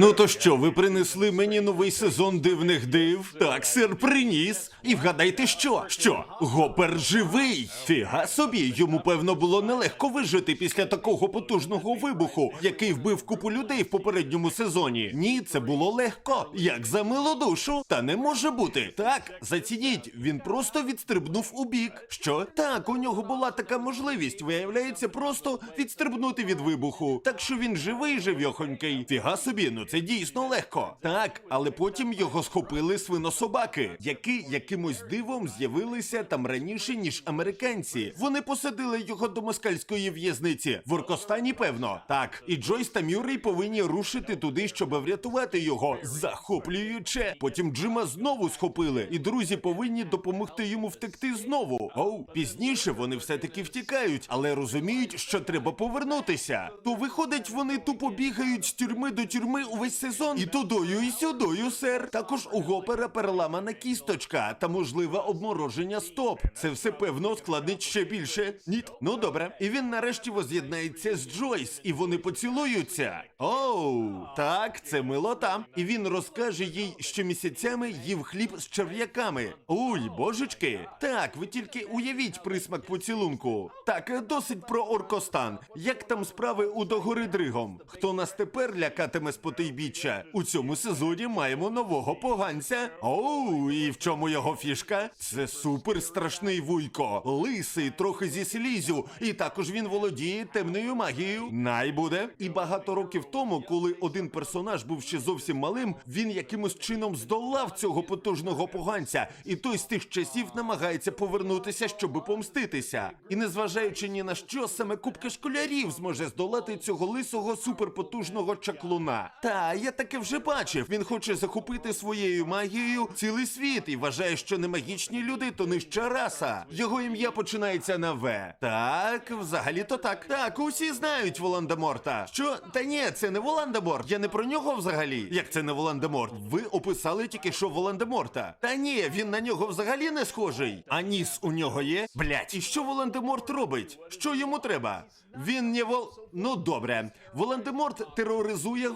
Ну то що, ви принесли мені новий сезон дивних див? Так, сир приніс. І вгадайте що? Що? Гопер живий. Фіга собі, йому певно було нелегко вижити після такого потужного вибуху, який вбив купу людей в попередньому сезоні. Ні, це було легко. Як за милу душу. Та не може бути. Так, зацініть, він просто відстрибнув у бік. Що? Так, у нього була така можливість, виявляється, просто відстрибнути від вибуху. Так що він живий, живьохонький. Фіга собі, ну це дійсно легко. Так, але потім його схопили свинособаки, які якимось дивом з'явилися там раніше, ніж американці. Вони посадили його до москальської в'язниці. В Оркостані, певно. Так, і Джойс та Мюррей повинні рушити туди, щоб врятувати його. Захоплююче. Потім Джима знову схопили, і друзі повинні допомогти йому втекти знову. Оу, пізніше вони все-таки втікають, але розуміють, що треба повернутися. То виходить, вони тупо бігають з тюрми до тюрми увесь сезон. І тудою, і сюдою, сер. Також у Гопера переламана кісточка та можливе обмороження стоп. Це все певно складнить ще більше. Ні, ну добре. І він нарешті воз'єднається з Джойс, і вони поцілуються. Оу, так, це милота. І він розкаже їй, що місяцями їв хліб з черв'яками. Уй, божечки. Так, ви тільки уявіть присмак поцілунку. Так, досить про Оркостан. Як там справи у догори дригом? Хто нас тепер лякатиме з потойбіччя? У цьому сезоні маємо нового поганця. Оу, і в чому його фішка? Це супер страшний вуйко, лисий, трохи зі слізю, і також він володіє темною магією. Най. І багато років тому, коли один персонаж був ще зовсім малим, він якимось чином здолав цього потужного поганця, і той з тих часів намагається повернутися, щоб помститися. І незважаючи ні на що, саме купка школярів зможе здолати цього лисого суперпотужного чаклуна. Та я таке вже бачив. Він хоче захопити своєю магією цілий світ і вважає, що не магічні люди то нижча раса. Його ім'я починається на В. Так, взагалі-то так. Так, усі знають Волан-де-Морта. Що? Та ні, це не Волан-де-Морт. Я не про нього взагалі. Як це не Волан-де-Морт? Ви описали тільки що Волан-де-Морта. Та ні, він на нього взагалі не схожий. А ніс у нього є? Блять, і що Волан-де-Морт робить? Що йому треба? Він не вол. Ну добре. Волан-де-Морт тероризує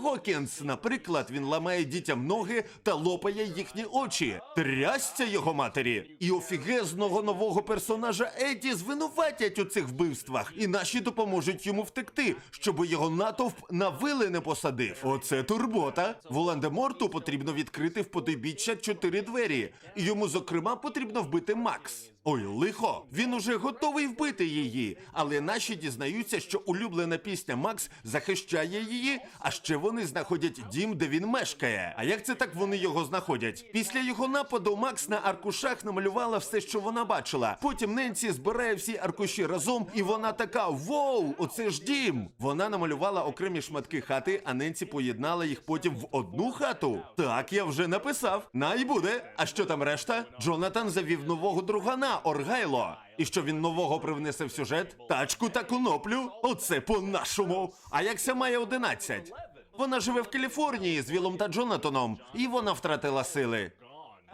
Гокінс. Наприклад, він ламає дітям ноги та лопає їхні очі. Трясця його матері. І офігезного нового персонажа Еді звинуватять у цих вбивствах. І наші допоможуть йому втекти, щоб його натовп на вили не посадив. Оце турбота. Волан-де-Морту потрібно відкрити в потойбіччя чотири двері. І йому, зокрема, потрібно вбити Макс. Ой, лихо, він уже готовий вбити її, але наші дізнаються, що улюблена пісня Макс захищає її, а ще вони знаходять дім, де він мешкає. А як це так вони його знаходять? Після його нападу Макс на аркушах намалювала все, що вона бачила. Потім Ненсі збирає всі аркуші разом, і вона така: Воу, оце ж дім! Вона намалювала окремі шматки хати, а Ненсі поєднала їх потім в одну хату. Так, я вже написав. Най буде. А що там решта? Джонатан завів нового другана Оргайло. І що він нового привнесе в сюжет? Тачку та коноплю? Оце по-нашому. А як це має 11? Вона живе в Каліфорнії з Вілом та Джонатаном, і вона втратила сили.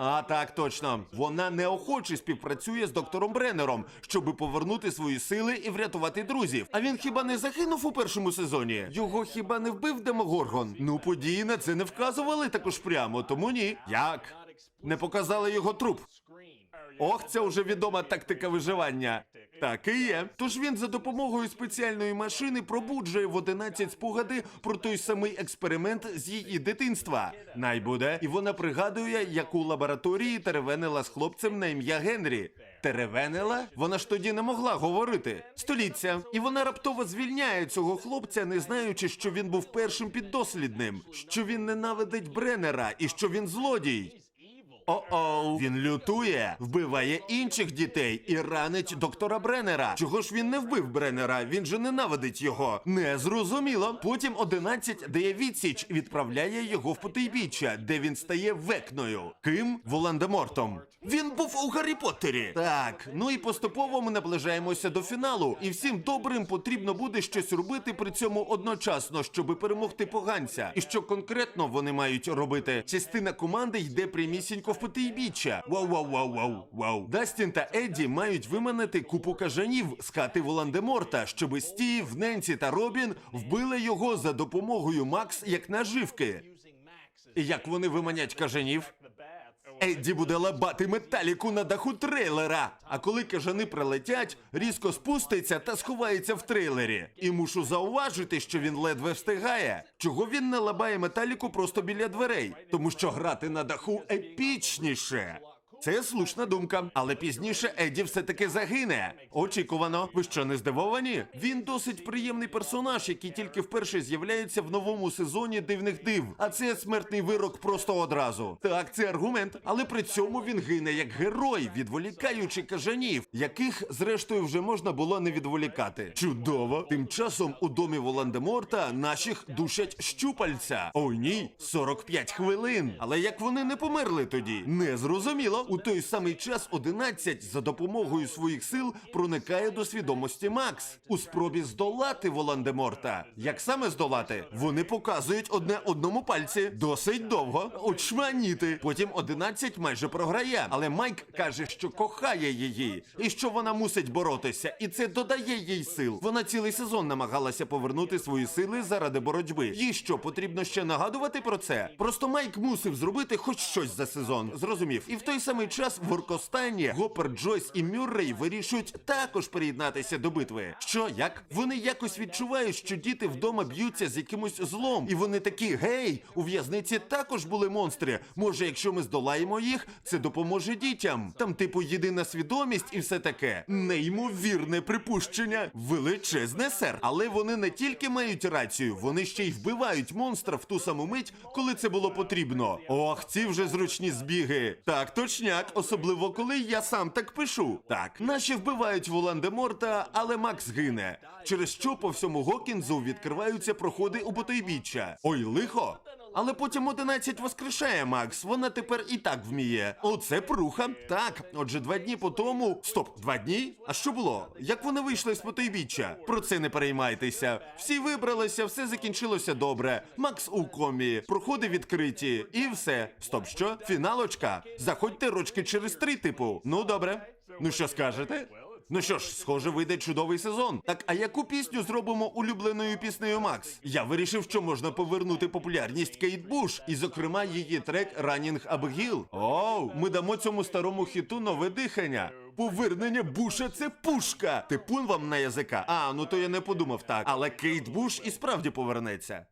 А так точно, вона неохоче співпрацює з доктором Бреннером, щоби повернути свої сили і врятувати друзів. А він хіба не загинув у першому сезоні? Його хіба не вбив Демогоргон? Ну події на це не вказували також прямо, тому ні. Як? Не показали його труп. Ох, це вже відома тактика виживання. Так і є. Тож він за допомогою спеціальної машини пробуджує в 11 спогади про той самий експеримент з її дитинства. Най буде, і вона пригадує, як у лабораторії теревенила з хлопцем на ім'я Генрі. Теревенила? Вона ж тоді не могла говорити. Століття. І вона раптово звільняє цього хлопця, не знаючи, що він був першим піддослідним, що він ненавидить Бреннера і що він злодій. О-оу, він лютує, вбиває інших дітей і ранить доктора Бреннера. Чого ж він не вбив Бреннера? Він же ненавидить його. Незрозуміло. Потім 11 дає відсіч, відправляє його в потайбіччя, де він стає векною. Ким? Волан-де-Мортом. Він був у Гаррі Поттері. Так, ну і поступово ми наближаємося до фіналу. І всім добрим потрібно буде щось робити при цьому одночасно, щоби перемогти поганця. І що конкретно вони мають робити? Частина команди йде прямісінько в потайбіччя. Вау, вау, вау, вау, вау. Дастін та Едді мають виманити купу кажанів з хати Волан-де-Морта, щоби Стів, Ненсі та Робін вбили його за допомогою Макс як наживки. Як вони виманять кажанів? Едді буде лабати металіку на даху трейлера. А коли кажани прилетять, різко спуститься та сховається в трейлері. І мушу зауважити, що він ледве встигає. Чого він не лабає металіку просто біля дверей? Тому що грати на даху епічніше. Це слушна думка, але пізніше Едді все-таки загине. Очікувано. Ви що не здивовані? Він досить приємний персонаж, який тільки вперше з'являється в новому сезоні дивних див. А це смертний вирок просто одразу. Так, це аргумент, але при цьому він гине як герой, відволікаючи кажанів, яких зрештою вже можна було не відволікати. Чудово! Тим часом у домі Волан-де-Морта наших душать щупальця. Ой ні, 45 хвилин. Але як вони не померли тоді? Не зрозуміло. У той самий час 11 за допомогою своїх сил проникає до свідомості Макс у спробі здолати Волан-де-Морта. Як саме здолати? Вони показують одне одному пальці досить довго. Очманіти. Потім 11 майже програє. Але Майк каже, що кохає її і що вона мусить боротися, і це додає їй сил. Вона цілий сезон намагалася повернути свої сили заради боротьби. Їй що потрібно ще нагадувати про це? Просто Майк мусив зробити хоч щось за сезон. Зрозумів. І в той самий час в Оркостані Гопер, Джойс і Мюррей вирішують також приєднатися до битви. Що як? Вони якось відчувають, що діти вдома б'ються з якимось злом, і вони такі: гей, у в'язниці також були монстри. Може, якщо ми здолаємо їх, це допоможе дітям. Там, типу, єдина свідомість і все таке. Неймовірне припущення. Величезне, сер. Але вони не тільки мають рацію, вони ще й вбивають монстра в ту саму мить, коли це було потрібно. Ох, ці вже зручні збіги. Так, точняк, особливо коли я сам так пишу. Так, наші вбивають Волан-де-Морта, але Макс гине. Через що по всьому Гокінзу відкриваються проходи у Ботойбіччя. Ой, лихо. Але потім 11 воскрешає Макс. Вона тепер і так вміє. Оце пруха. Так, отже, два дні по тому. Стоп, два дні? А що було? Як вони вийшли з потойбіччя? Про це не переймайтеся. Всі вибралися, все закінчилося добре. Макс у комі, проходи відкриті, і все. Стоп, що? Фіналочка? Заходьте рочки через три, типу. Ну добре. Ну що скажете? Ну що ж, схоже, вийде чудовий сезон. Так, а яку пісню зробимо улюбленою піснею Макс? Я вирішив, що можна повернути популярність Кейт Буш, і, зокрема, її трек Ранінг Абгіл. Оу, ми дамо цьому старому хіту нове дихання. Повернення Буша це пушка. Типун вам на язика. А, ну то я не подумав так. Але Кейт Буш і справді повернеться.